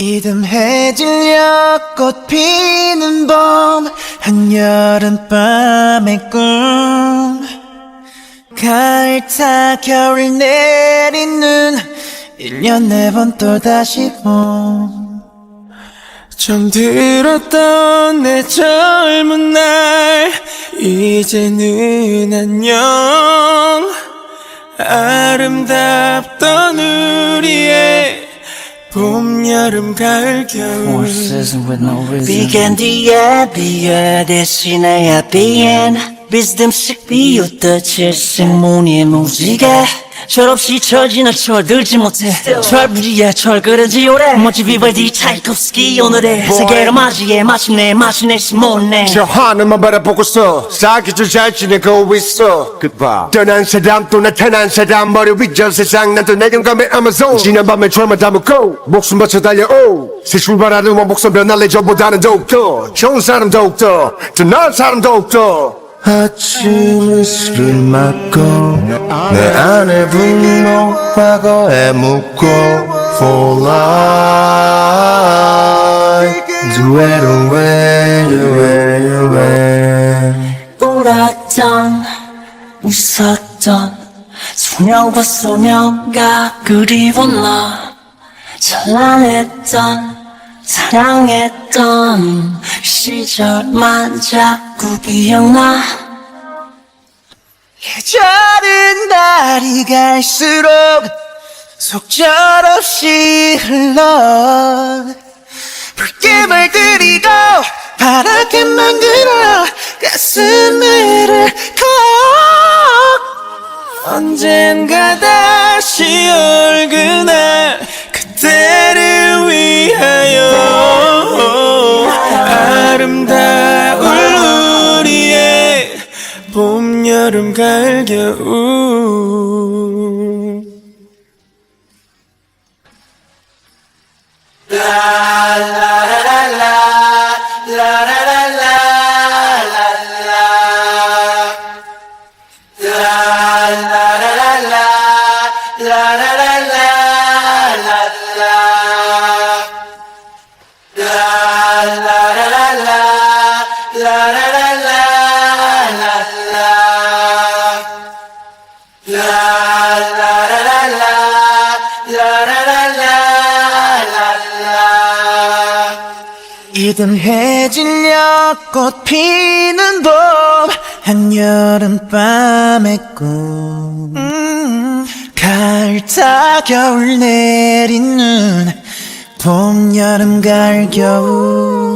이듬해질려 꽃 피는 봄 한여름밤의 꿈. 가을 타 겨울 내리는 1년 네 번 또다시 봄. 정들었던 내 젊은 날 이제는 안녕 아름답던 우리의 봄, 여름, 가을, 겨울. Began 뒤에 비에 대신에 비엔 비스듬씩 비웃던 칠색 무늬의 무지개 철없이 철지나 철들지 못해. 철부지에 철그런지 오래. 멋지 비발디 차이콥스키 오늘의 세계를 맞이해 마침내 마침내 시몬네. 저 하늘만 바라보고서 사기줄 잘 지내고 있어. Goodbye. 떠난 사람 또 나타난 사람 머리 위저 세상 난또내 영감의 아마존 지난 밤에 철만 담고 목숨 바쳐 달려오. 새 출발하는 원 목숨 변할래 저보다는 더욱더 좋은 사람 더욱더 더 나은 사람 더욱더 아침을 술을 맞고 내 안에 분노 과거에 묻고 For life. Do it away, do it away 울었던 웃었던 소녀와 소녀가 그리운 너 찬란했던 사랑했던 시절만 자꾸 기억나. 계절은 날이 갈수록 속절없이 흘러. 붉게 물들이고 파랗게 만들어 가슴을 콕 언젠가 다시 올 그날 여름, 가을, 겨울 이듬해질려 꽃 피는 봄 한여름밤의 꿈. 음, 가을 타 겨울 내린 눈 봄, 여름, 가을, 겨울